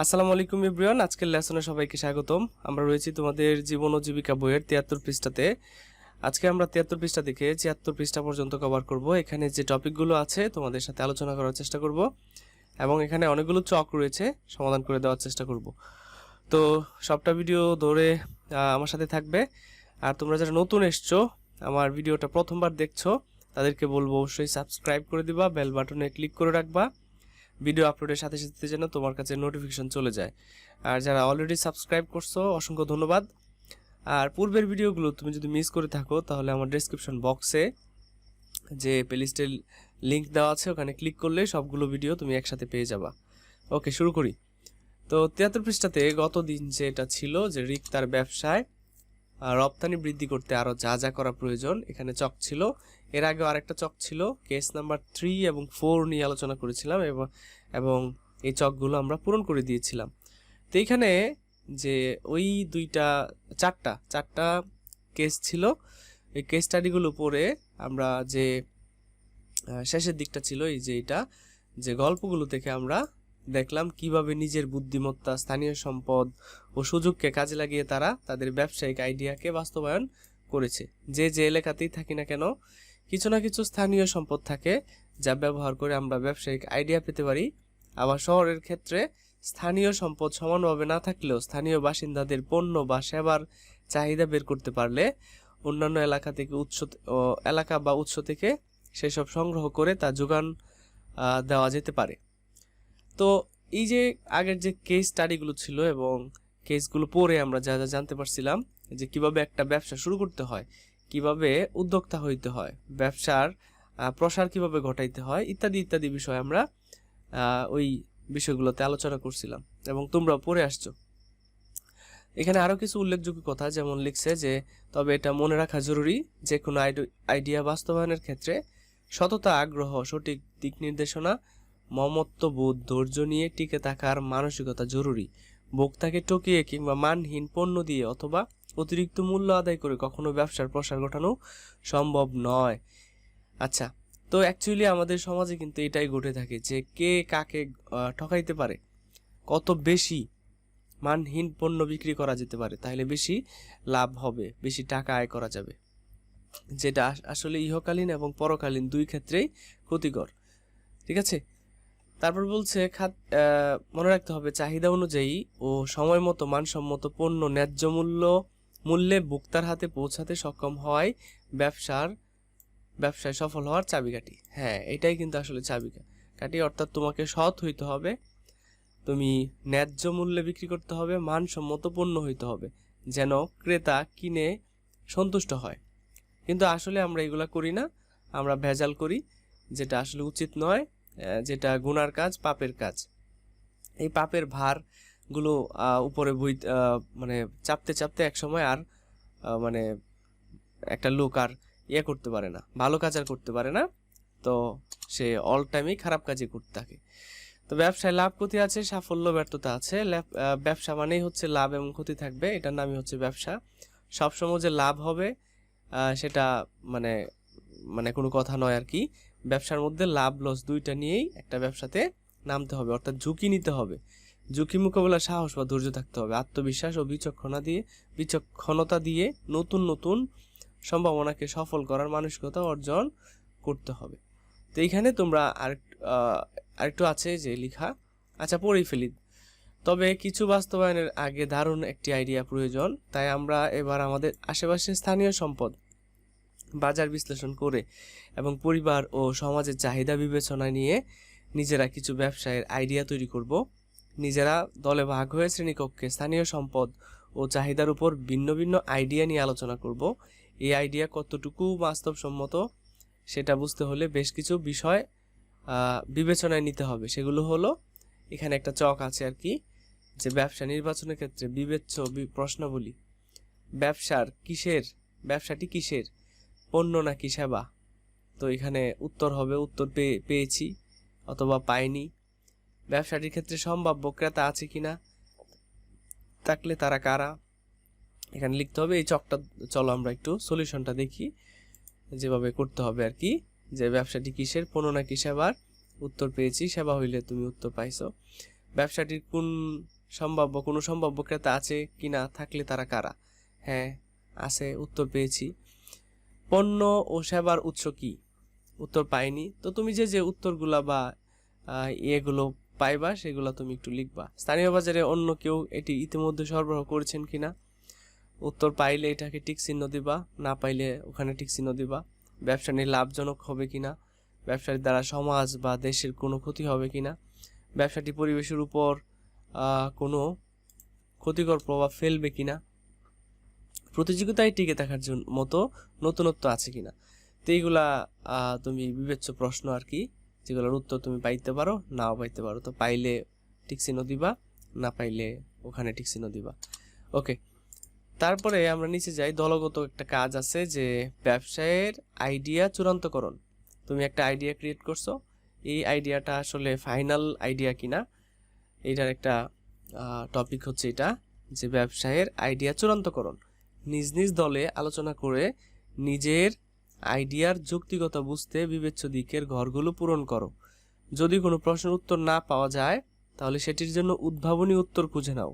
আসসালামু আলাইকুম ইব্রিয়ান আজকের লেসনে সবাইকে স্বাগতম। আমরা রয়েছি তোমাদের জীবন ও জীবিকা বইয়ের তিয়াত্তর পৃষ্ঠাতে। আজকে আমরা তিয়াত্তর পৃষ্ঠা থেকে ছিয়াত্তর পৃষ্ঠা পর্যন্ত কভার করব। এখানে যে টপিকগুলো আছে, তোমাদের সাথে আলোচনা করার চেষ্টা করব এবং এখানে অনেকগুলো চক রয়েছে, সমাধান করে দেওয়ার চেষ্টা করব। তো সবটা ভিডিও ধরে আমার সাথে থাকবে। আর তোমরা যারা নতুন এসছো, আমার ভিডিওটা প্রথমবার দেখছ, তাদেরকে বলব অবশ্যই সাবস্ক্রাইব করে দিবা বেল বাটনে ক্লিক করে রাখবা। ভিডিও আপলোডের সাথে সাথে যেন তোমার কাছে নোটিফিকেশন চলে যায়। আর যারা অলরেডি সাবস্ক্রাইব করছ, অসংখ্য ধন্যবাদ। আর পূর্বের ভিডিওগুলো তুমি যদি মিস করে থাকো, তাহলে আমার ডেসক্রিপশন বক্সে যে প্লেলিস্টের লিংক দেওয়া আছে, ওখানে ক্লিক করলে সবগুলো ভিডিও তুমি একসাথে পেয়ে যাবা। ওকে শুরু করি। তো তিয়াত্তর পৃষ্ঠাতে গত দিন যেটা ছিল যে রিক তার ব্যবসায় রপ্তানি বৃদ্ধি করতে আরও যা যা করা প্রয়োজন, এখানে চক ছিল। এর আগেও আরেকটা চক ছিল কেস নাম্বার থ্রি এবং ফোর নিয়ে আলোচনা করেছিলাম এবং এবং এই চকগুলো আমরা পূরণ করে দিয়েছিলাম। তো এইখানে যে ওই দুইটা, চারটা চারটা কেস ছিল, এই কেস স্টাডিগুলো পড়ে আমরা যে শেষের দিকটা ছিল এই যে এটা, যে গল্পগুলো থেকে আমরা দেখলাম কীভাবে নিজের বুদ্ধিমত্তা, স্থানীয় সম্পদ ও সুযোগকে কাজে লাগিয়ে তারা তাদের ব্যবসায়িক আইডিয়াকে বাস্তবায়ন করেছে। যে যে এলাকাতেই থাকি না কেন কিছু না কিছু স্থানীয় সম্পদ থাকে যা ব্যবহার করে আমরা ব্যবসায়িক আইডিয়া পেতে পারি। আবার শহরের ক্ষেত্রে স্থানীয় সম্পদ সমানভাবে না থাকলেও স্থানীয় বাসিন্দাদের পণ্য বা সেবার চাহিদা বের করতে পারলে অন্যান্য এলাকা থেকে উৎস এলাকা বা উৎস থেকে সেসব সংগ্রহ করে তা যোগান দেওয়া যেতে পারে। তো এই যে আগের যে কেস স্টাডিগুলো ছিল এবং কেসগুলো পড়ে আমরা যা যা জানতে পারছিলাম যে কীভাবে একটা ব্যবসা শুরু করতে হয় কীভাবে উদ্যোক্তা হইতে হয়, ব্যবসার প্রসার কীভাবে ঘটাইতে হয়, ইত্যাদি ইত্যাদি বিষয় আমরা ওই বিষয়গুলোতে আলোচনা করছিলাম এবং তোমরা পড়ে আসছো। এখানে আরও কিছু উল্লেখযোগ্য কথা যেমন লিখছে যে, তবে এটা মনে রাখা জরুরি যে কোনো আইডিয়া বাস্তবায়নের ক্ষেত্রে সততা, আগ্রহ, সঠিক দিক নির্দেশনা, মমত্ববোধ, ধৈর্য নিয়ে টিকে থাকার মানসিকতা জরুরি। ভোক্তাকে টকিয়ে কিংবা মানহীন পণ্য দিয়ে অথবা অতিরিক্ত মূল্য আদায় করে কখনো ব্যবসার প্রসার ঘটানো সম্ভব নয়। আচ্ছা তো অ্যাকচুয়ালি আমাদের সমাজে কিন্তু এটাই ঘটে থাকে যে কে কাকে ঠকাইতে পারে। কত বেশি মানহীন পণ্য বিক্রি করা যেতে পারে তাহলে বেশি লাভ হবে, বেশি টাকা আয় করা যাবে। যেটা আসলে ইহকালীন এবং পরকালীন দুই ক্ষেত্রেই ক্ষতিকর। ঠিক আছে? তারপর বলছে খাত মনে রাখতে হবে, চাহিদা অনুযায়ী ও সময় মতো মানসম্মত পণ্য, ন্যায্য মূল্য মূল্যে ভোক্তার হাতে পৌঁছাতে সক্ষম হওয়াই ব্যবসার, ব্যবসায় সফল হওয়ার চাবিকাঠি। হ্যাঁ এটাই কিন্তু আসলে চাবিকাঠি। অর্থাৎ তোমাকে সৎ হইতে হবে, তুমি ন্যায্য মূল্যে বিক্রি করতে হবে, মানসম্মত পণ্য হইতে হবে, যেন ক্রেতা কিনে সন্তুষ্ট হয়। কিন্তু আসলে আমরা এগুলা করি না, আমরা ভেজাল করি, যেটা আসলে উচিত নয় যেটা গুনার কাজ, পাপের কাজ। এই পাপের ভারগুলো আহ, উপরে বই মানে চাপতে চাপতে এক সময় আর মানে একটা লোক আর ইয়ে করতে পারে না ভালো কাজ আর করতে পারে না। তো সে অল টাইমই খারাপ কাজই করতে থাকে। তো ব্যবসায় লাভ ক্ষতি আছে সাফল্য ব্যর্থতা আছে। ব্যবসা মানেই হচ্ছে লাভ এবং ক্ষতি থাকবে এটার নামই হচ্ছে ব্যবসা। সবসময় যে লাভ হবে সেটা মানে মানে কোনো কথা নয় আর কি। ব্যবসার মধ্যে লাভ লস দুইটা নিয়েই একটা ব্যবসাতে নামতে হবে অর্থাৎ ঝুঁকি নিতে হবে। ঝুঁকি মোকাবেলার সাহস বা ধৈর্য থাকতে হবে। আত্মবিশ্বাস ও বিচক্ষণা দিয়ে, বিচক্ষণতা দিয়ে নতুন নতুন সম্ভাবনাকে সফল করার মানসিকতা অর্জন করতে হবে। তো এইখানে তোমরা আর আরেকটু আছে যে লেখা। আচ্ছা পড়েই ফেলি। তবে কিছু বাস্তবায়নের আগে দারুণ একটি আইডিয়া প্রয়োজন। তাই আমরা এবার আমাদের আশেপাশের স্থানীয় সম্পদ বাজার বিশ্লেষণ করে এবং পরিবার ও সমাজের চাহিদা বিবেচনা নিয়ে নিজেরা কিছু ব্যবসায়ের আইডিয়া তৈরি করব। নিজেরা দলে ভাগ হয়ে শ্রেণীকক্ষে স্থানীয় সম্পদ ও চাহিদার উপর ভিন্ন ভিন্ন আইডিয়া নিয়ে আলোচনা করব। এই আইডিয়া কতটুকু বাস্তবসম্মত সেটা বুঝতে হলে বেশ কিছু বিষয় বিবেচনায় নিতে হবে। সেগুলো হলো, এখানে একটা চক আছে আর কি, যে ব্যবসা নির্বাচনের ক্ষেত্রে বিবেচ্য প্রশ্নাবলী। ব্যবসার কিসের, ব্যবসাটি কিসের? পণ্য নাকি সেবা? তো এখানে উত্তর হবে, উত্তর পেয়ে পেয়েছি অথবা পাইনি। ব্যবসাটির ক্ষেত্রে সম্ভাব্য ক্রেতা আছে কিনা, থাকলে তারা কারা? এখানে লিখতে হবে, এই চকটা, চলো আমরা একটু সলিউশনটা দেখি, যেভাবে করতে হবে আর কি, যে ব্যবসাটি কিসের পণ্য নাকি সেবার উত্তর পেয়েছি, সেবা হইলে তুমি উত্তর পাইছো। ব্যবসাটির কোন সম্ভাব্য, কোনো সম্ভাব্য ক্রেতা আছে কিনা, থাকলে তারা কারা? হ্যাঁ আছে, উত্তর পেয়েছি। পণ্য ও সেবার উৎস কি? উত্তর পাইনি। তো তুমি যে যে উত্তরগুলা বা ইয়েগুলো পাইবা, সেগুলো তুমি একটু লিখবা। স্থানীয় বাজারে অন্য কেউ এটি ইতিমধ্যে সরবরাহ করেছেন কিনা? উত্তর পাইলে এটাকে টিক চিহ্ন দিবা, না পাইলে ওখানে টিক চিহ্ন দিবা। ব্যবসা নিয়ে লাভজনক হবে কিনা? ব্যবসার দ্বারা সমাজ বা দেশের কোনো ক্ষতি হবে কিনা? ব্যবসাটি পরিবেশের উপর কোনো ক্ষতিকর প্রভাব ফেলবে কিনা? প্রতিযোগিতায় টিকে থাকার জন্য মতো নতুনত্ব আছে কিনা? তো এইগুলা তুমি বিবেচ্য প্রশ্ন আর কি। যেগুলোর উত্তর তুমি পাইতে পারো, নাও পাইতে পারো। তো পাইলে টিক চিহ্ন দিবা, না পাইলে ওখানে টিক চিহ্ন দিবা। ওকে তারপরে আমরা নিচে যাই। দলগত একটা কাজ আছে যে ব্যবসায়ের আইডিয়া চূড়ান্তকরণ। তুমি একটা আইডিয়া ক্রিয়েট করছ। এই আইডিয়াটা আসলে ফাইনাল আইডিয়া কিনা, এটার একটা টপিক হচ্ছে এটা, যে ব্যবসায়ের আইডিয়া চূড়ান্তকরণ। নিজ নিজ দলে আলোচনা করে নিজের আইডিয়ার যৌক্তিকতা বুঝতে বিবেচ্য দিকের ঘরগুলো পূরণ করো। যদি কোনো প্রশ্নের উত্তর না পাওয়া যায়, তাহলে সেটির জন্য উদ্ভাবনী উত্তর খুঁজে নাও।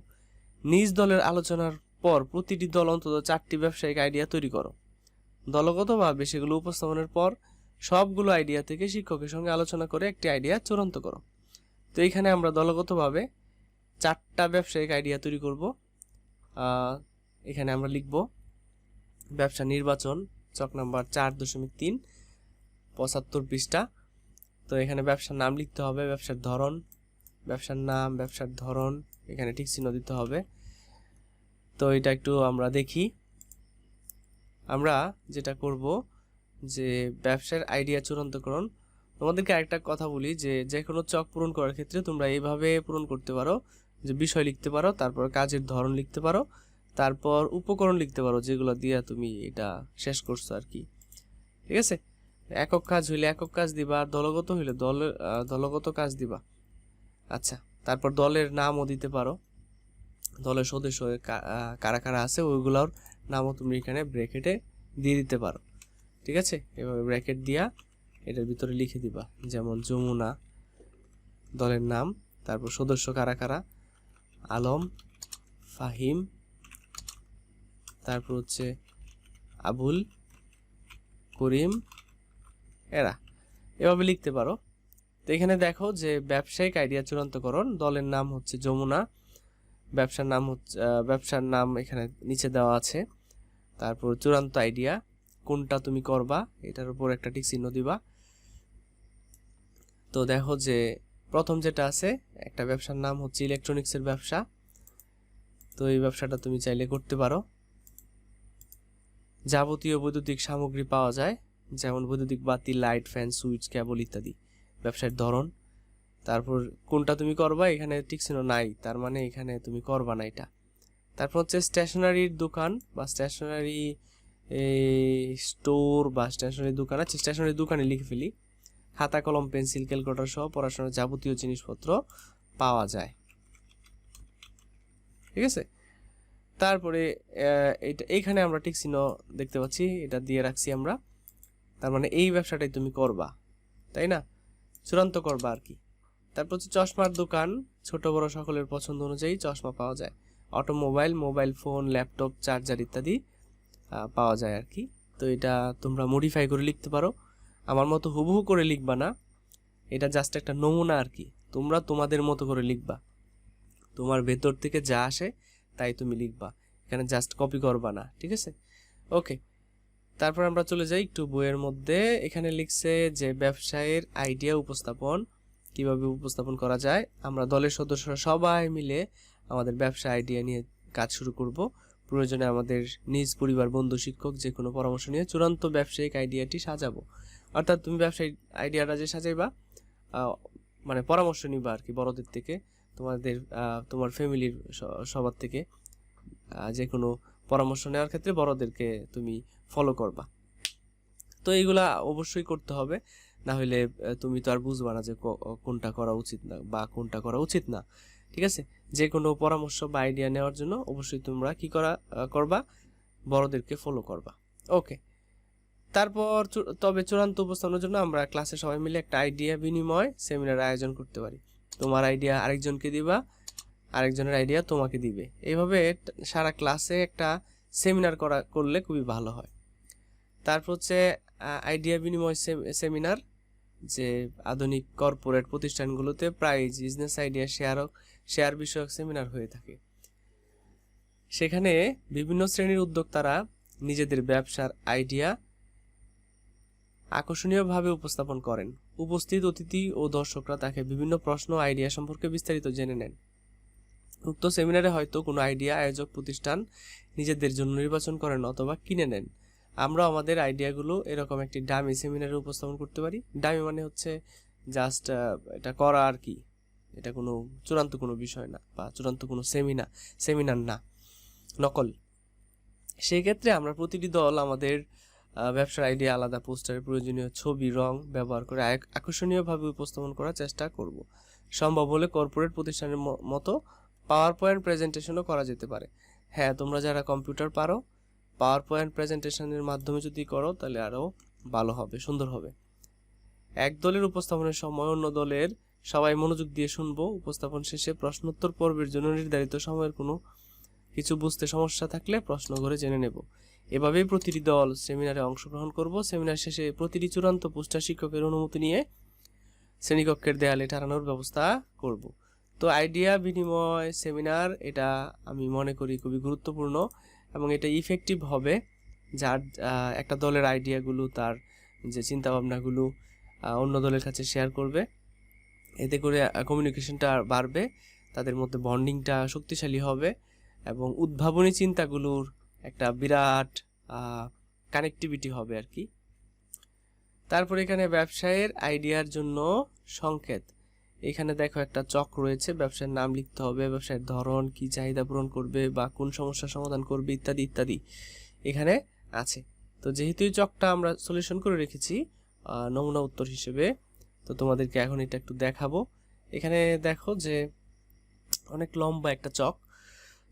নিজ দলের আলোচনার পর প্রতিটি দল অন্তত চারটি ব্যবসায়িক আইডিয়া তৈরি করো। দলগতভাবে সেগুলো উপস্থাপনের পর সবগুলো আইডিয়া থেকে শিক্ষকের সঙ্গে আলোচনা করে একটি আইডিয়া চূড়ান্ত করো। তো এইখানে আমরা দলগতভাবে চারটা ব্যবসায়িক আইডিয়া তৈরি করব। এখানে আমরা লিখব ব্যবসা নির্বাচন চক নাম্বার চার দশমিক তিন, পঁচাত্তর পৃষ্ঠা। তো এখানে ব্যবসার নাম লিখতে হবে, ব্যবসার ধরন, ব্যবসার নাম, ব্যবসার ধরন, এখানে ঠিক চিহ্ন দিতে হবে। তো এটা একটু আমরা দেখি। আমরা যেটা করব যে ব্যবসার আইডিয়া চূড়ান্তকরণ। তোমাদেরকে একটা কথা বলি যে যে কোনো চক পূরণ করার ক্ষেত্রে তোমরা এইভাবে পূরণ করতে পারো, যে বিষয় লিখতে পারো, তারপর কাজের ধরন লিখতে পারো। তারপর উপকরণ লিখতে পারো, যেগুলো দিয়ে তুমি এটা শেষ করছ আর কি। ঠিক আছে? একক কাজ হইলে একক কাজ দিবা, দলগত হইলে দল দলগত কাজ দিবা। আচ্ছা তারপর দলের নামও দিতে পারো। দলের সদস্য কারা কারা আছে, ওইগুলোর নামও তুমি এখানে ব্র্যাকেটে দিয়ে দিতে পারো। ঠিক আছে? এভাবে ব্র্যাকেট দিয়া এটার ভিতরে লিখে দিবা, যেমন যমুনা, দলের নাম, তারপর সদস্য কারা কারা? আলম, ফাহিম তারপর হচ্ছে আবুল করিম এরা। এভাবে লিখতে পারো। তো এখানে দেখো যে ব্যবসায়িক আইডিয়া চূড়ান্তকরণ, দলের নাম হচ্ছে যমুনা, ব্যবসার নাম হচ্ছে ব্যবসার নাম এখানে নিচে দেওয়া আছে। তারপর চূড়ান্ত আইডিয়া, কোনটা তুমি করবা, এটার উপর একটা টিক চিহ্ন দিবা। তো দেখো যে প্রথম যেটা আছে, একটা ব্যবসার নাম হচ্ছে ইলেকট্রনিক্সের ব্যবসা। তো এই ব্যবসাটা তুমি চাইলে করতে পারো। যাবতীয় বৈদ্যুতিক সামগ্রী পাওয়া যায়, যেমন বৈদ্যুতিক বাতি, লাইট, ফ্যান, সুইচ, কেবল ইত্যাদি। ব্যবসার ধরন, তারপর কোনটা তুমি করবা এখানে ঠিক ছিল নাই, তার মানে এখানে তুমি করবা না এটা। তারপর হচ্ছে স্টেশনারির দোকান বা স্টেশনারি স্টোর বা স্টেশনারি দোকান আছে স্টেশনারি দোকানে লিখে ফেলি। খাতা, কলম, পেন্সিল, ক্যালকুলেটর সহ পড়াশোনার যাবতীয় জিনিসপত্র পাওয়া যায়। ঠিক আছে? তারপরে এটা, এইখানে আমরা ঠিক চিহ্ন দেখতে পাচ্ছি, এটা দিয়ে রাখছি আমরা। তার মানে এই ব্যবসাটাই তুমি করবা, তাই না? চূড়ান্ত করবা আর কি। তারপর হচ্ছে চশমার দোকান, ছোট বড় সকলের পছন্দ অনুযায়ী চশমা পাওয়া যায়। Automobile, mobile phone, laptop, charger ইত্যাদি পাওয়া যায় আর কি। তো এটা তোমরা মডিফাই করে লিখতে পারো। আমার মতো হুবহু করে লিখবা না। এটা জাস্ট একটা নমুনা আর কি। তোমরা তোমাদের মতো করে লিখবা। তোমার ভেতর থেকে যা আসে তাই তুমি লিখবা। এখানে জাস্ট কপি করবা না, ঠিক আছে? ওকে তারপর আমরা চলে যাই একটু বইয়ের মধ্যে। এখানে লিখছে যে, ব্যবসায়ের আইডিয়া উপস্থাপন, কীভাবে উপস্থাপন করা যায়। আমরা দলের সদস্যরা সবাই মিলে আমাদের ব্যবসা আইডিয়া নিয়ে কাজ শুরু করব। প্রয়োজনে আমাদের নিজ পরিবার, বন্ধু, শিক্ষক যে কোনো পরামর্শ নিয়ে চূড়ান্ত ব্যবসায়িক আইডিয়াটি সাজাবো। অর্থাৎ তুমি ব্যবসায়িক আইডিয়াটা যে সাজাইবা মানে পরামর্শ নিবা আর কি বড়দের থেকে। তোমাদের তোমার ফ্যামিলির সবার থেকে যে কোনো পরামর্শ নেওয়ার ক্ষেত্রে বড়দেরকে তুমি ফলো করবা। তো এইগুলা অবশ্যই করতে হবে। না হলে তুমি তো আর বুঝবা না যে কোনটা করা উচিত না বা কোনটা করা উচিত না। ঠিক আছে? যে কোনো পরামর্শ বা আইডিয়া নেওয়ার জন্য অবশ্যই তোমরা কি করা করবা? বড়দেরকে ফলো করবা। ওকে তারপর তবে চূড়ান্ত উপস্থাপনের জন্য আমরা ক্লাসে সবাই মিলে একটা আইডিয়া বিনিময় সেমিনার আয়োজন করতে পারি। তোমার আইডিয়া আরেকজনকে দিবা, আরেকজনের আইডিয়া তোমাকে দিবে। এইভাবে সারা ক্লাসে একটা সেমিনার করা, করলে খুবই ভালো হয়। তারপর হচ্ছে আইডিয়া বিনিময় সেমিনার যে আধুনিক কর্পোরেট প্রতিষ্ঠানগুলোতে প্রায় বিজনেস আইডিয়া শেয়ার শেয়ার বিষয়ক সেমিনার হয়ে থাকে। সেখানে বিভিন্ন শ্রেণির উদ্যোক্তারা নিজেদের ব্যবসার আইডিয়া আকর্ষণীয়ভাবে উপস্থাপন করেন। উপস্থিত অতিথি ও দর্শকরা তাকে বিভিন্ন প্রশ্ন আইডিয়া সম্পর্কে বিস্তারিত জেনে নেন। উক্ত সেমিনারে হয়তো কোনো আইডিয়া, আয়োজক, প্রতিষ্ঠান নিজেদের জন্য নির্বাচন করেন অথবা কিনে নেন। আমরা আমাদের আইডিয়াগুলো এরকম একটি ডামি সেমিনারে উপস্থাপন করতে পারি। ডামি মানে হচ্ছে জাস্ট এটা করা আর কি। এটা কোনো চূড়ান্ত কোনো বিষয় না বা চূড়ান্ত কোনো সেমিনার সেমিনার না। নকল। সেই ক্ষেত্রে আমরা প্রতিটি দল আমাদের ব্যবসার আইডিয়া আলাদা পোস্টারের প্রয়োজনীয় ছবি, রং ব্যবহার করে আক- আকর্ষণীয়ভাবে উপস্থাপন করার চেষ্টা করব। সম্ভব হলে কর্পোরেট প্রতিষ্ঠানের মতো পাওয়ার পয়েন্ট প্রেজেন্টেশনও করা যেতে পারে। হ্যাঁ তোমরা যারা কম্পিউটার পারো পাওয়ার পয়েন্ট প্রেজেন্টেশনের মাধ্যমে যদি করো, তাহলে আরও ভালো হবে, সুন্দর হবে। এক দলের উপস্থাপনের সময় অন্য দলের সবাই মনোযোগ দিয়ে শুনব, উপস্থাপন শেষে প্রশ্নোত্তর পর্বের জন্য নির্ধারিত সময়ের কোনো কিছু বুঝতে সমস্যা থাকলে প্রশ্ন করে জেনে নেব। এভাবেই প্রতিটি দল সেমিনারে অংশগ্রহণ করব। সেমিনার শেষে প্রতিটি চূড়ান্ত পোস্টার শিক্ষকের অনুমতি নিয়ে শ্রেণীকক্ষের দেয়ালে টানানোর ব্যবস্থা করব। তো আইডিয়া বিনিময় সেমিনার, এটা আমি মনে করি খুবই গুরুত্বপূর্ণ এবং এটা ইফেক্টিভ হবে। যার একটা দলের আইডিয়াগুলো, তার যে চিন্তাভাবনাগুলো অন্য দলের কাছে শেয়ার করবে। এতে করে কমিউনিকেশনটা বাড়বে, তাদের মধ্যে বন্ডিংটা শক্তিশালী হবে এবং উদ্ভাবনী চিন্তাগুলোর একটা বিরাট কানেক্টিভিটি হবে আর কি। তারপর এখানে ব্যবসায়ের আইডিয়ার জন্য সংকেত। এখানে দেখো একটা চক রয়েছে, ব্যবসার নাম লিখতে হবে, ব্যবসায়ের ধরন, কি চাহিদা পূরণ করবে বা কোন সমস্যার সমাধান করবে, ইত্যাদি ইত্যাদি এখানে আছে। তো যেহেতু এই চকটা আমরা সলিউশন করে রেখেছি নমুনা উত্তর হিসেবে, তো তোমাদেরকে এখন এটা একটু দেখাবো। এখানে দেখো যে অনেক লম্বা একটা চক।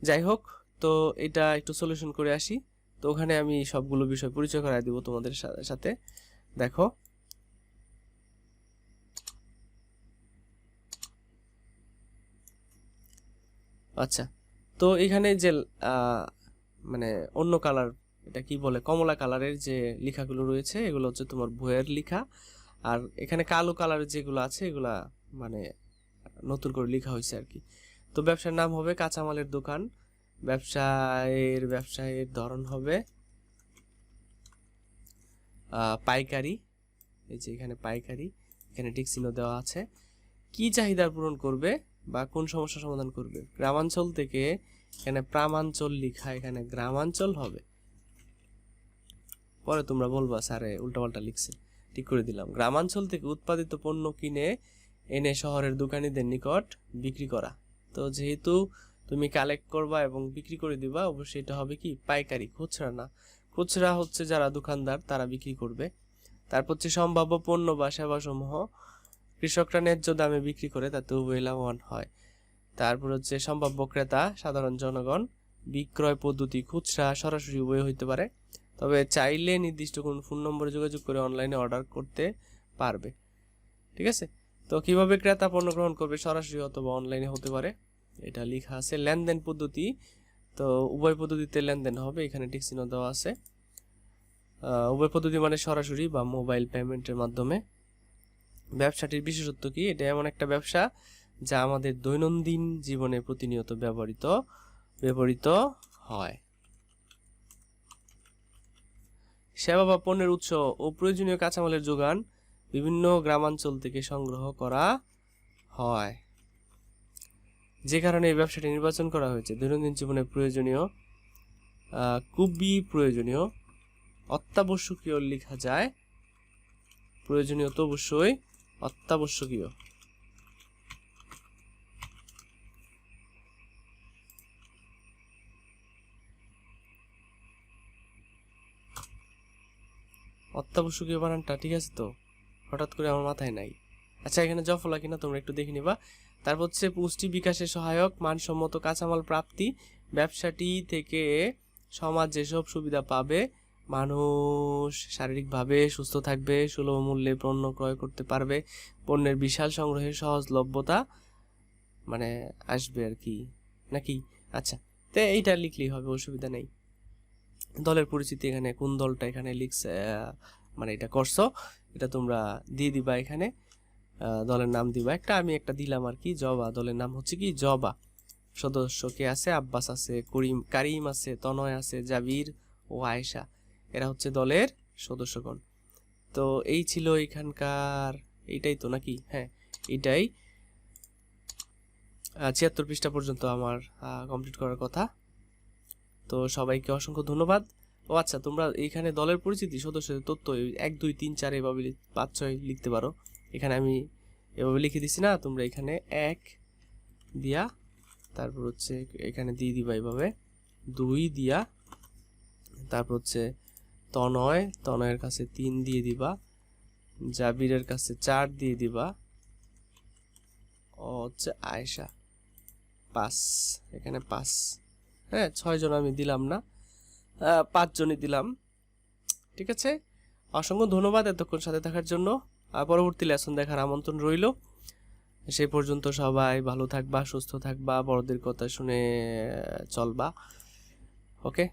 যাই হোক তো এটা একটু সলিউশন করে আসি। তো ওখানে আমি সবগুলো বিষয় পরিচয় করায় দিব তোমাদের সাথে। দেখো। আচ্ছা। তো এখানে যে মানে অন্য কালার এটা কি বলে? কমলা কালারের যে লেখাগুলো রয়েছে, এগুলো হচ্ছে তোমার বইয়ের লেখা। আর এখানে কালো কালারের যেগুলো আছে, এগুলা মানে নতুন করে লেখা হয়েছে আর কি। তো ব্যবসার নাম হবে কাঁচামালের দোকান। ব্যবসায়ের ব্যবসায়ের ধরন হবে পাইকারি, এই যে এখানে পাইকারি, এখানে চিহ্ন দেওয়া আছে। কি চাহিদা পূরণ করবে বা কোন সমস্যা সমাধান করবে? গ্রামাঞ্চল থেকে এখানে প্রামাঞ্চল লিখা এখানে গ্রামাঞ্চল হবে। পরে তোমরা বলবা, স্যারে, উল্টাপাল্টা লিখছে। ঠিক করে দিলাম। গ্রামাঞ্চল থেকে উৎপাদিত পণ্য কিনে এনে শহরের দোকানিদের নিকট বিক্রি করা। তো যেহেতু তুমি কালেক্ট করবা এবং বিক্রি করে দিবা, অবশ্যই এটা হবে কি, পাইকারি, খুচরা না। খুচরা হচ্ছে যারা দোকানদার, তারা বিক্রি করবে। তারপর হচ্ছে সম্ভাব্য পণ্য বা সেবাসমূহ কৃষকরা ন্যায্য দামে বিক্রি করে, তাতে উভয় লাভবান হয়। তারপর হচ্ছে সম্ভাব্য ক্রেতা, সাধারণ জনগণ, বিক্রয় পদ্ধতি, খুচরা সরাসরি উভয় হইতে পারে। তবে চাইলে নির্দিষ্ট কোন ফোন নম্বরে যোগাযোগ করে অনলাইনে অর্ডার করতে পারবে। ঠিক আছে? তো কীভাবে ক্রেতা পণ্য গ্রহণ করবে সরাসরি অথবা অনলাইনে হতে পারে? এটা লেখা আছে লেনদেন পদ্ধতি। তো উভয় পদ্ধতিতে লেনদেন হবে, এখানে ঠিক চিহ্ন দেওয়া আছে। উভয় পদ্ধতি মানে সরাসরি বা মোবাইল পেমেন্টের মাধ্যমে। ব্যবসাটির বিশেষত্ব কি? এটা এমন একটা ব্যবসা যা আমাদের দৈনন্দিন জীবনে প্রতিনিয়ত ব্যবহৃত ব্যবহৃত হয়। সেবা বা পণ্যের উৎস ও প্রয়োজনীয় কাঁচামালের যোগান বিভিন্ন গ্রামাঞ্চল থেকে সংগ্রহ করা হয়। যে কারণে এই ব্যবসাটি নির্বাচন করা হয়েছে, দৈনন্দিন জীবনে প্রয়োজনীয় খুবই প্রয়োজনীয়, অত্যাবশ্যকীয় লেখা যায়, প্রয়োজনীয় তো অবশ্যই অত্যাবশ্যকীয়। অত্যাবশ্যকীয় বানানটা ঠিক আছে তো? হঠাৎ করে আমার মাথায় নাই। আচ্ছা এখানে জফলা কিনা তোমরা একটু দেখে নিবা। তারপর হচ্ছে পুষ্টি বিকাশে সহায়ক, মানসম্মত কাঁচামাল প্রাপ্তি, ব্যবসাটি থেকে সমাজ যেসব সুবিধা পাবে, মানুষ শারীরিকভাবে সুস্থ থাকবে, সুলভ মূল্যে পণ্য ক্রয় করতে পারবে, পণ্যের বিশাল সংগ্রহের সহজলভ্যতা মানে আসবে আর কি। নাকি? আচ্ছা তো এইটা লিখলেই হবে, অসুবিধা নেই। দলের পরিচিতি এখানে, কোন দলটা এখানে লিখছে মানে এটা করছ, এটা তোমরা দিয়ে দিবা এখানে। দলের নাম দিবা। একটা আমি একটা দিলাম আর কি, জবা। দলের নাম হচ্ছে কি? জবা। সদস্য কে আছে? আব্বাস আছে, করিম কারিম আছে, তনয় আছে, জাবির ও আয়েশা। এরা হচ্ছে দলের সদস্যগণ। তো এই ছিল এখানকার, এইটাই তো নাকি? হ্যাঁ এটাই ছিয়াত্তর পৃষ্ঠা পর্যন্ত আমার কমপ্লিট করার কথা। তো সবাইকে অসংখ্য ধন্যবাদ। ও আচ্ছা তোমরা এইখানে দলের পরিচিতি, সদস্যদের তথ্য এক, দুই, তিন, চার এভাবে পাঁচ, ছয় লিখতে পারো। এখানে আমি এভাবে লিখে দিছি না, তোমরা এখানে এক দিয়া তারপর হচ্ছে এখানে দিয়ে দিবা এভাবে। দুই দিয়া তারপর হচ্ছে তনয়, তনয়ের কাছে তিন দিয়ে দিবা, জাবিরের কাছে চার দিয়ে দিবা, ও হচ্ছে আয়েশা, পাঁচ, এখানে পাঁচ। হ্যাঁ ছয়জন আমি দিলাম না পাঁচজনই দিলাম, ঠিক আছে? অসংখ্য ধন্যবাদ এতক্ষণ সাথে থাকার জন্য। পরবর্তী লেসন দেখার আমন্ত্রণ রইল। সে পর্যন্ত সবাই ভালো থাকবা, সুস্থ থাকবা, বড়দের কথা শুনে চলবা। ওকে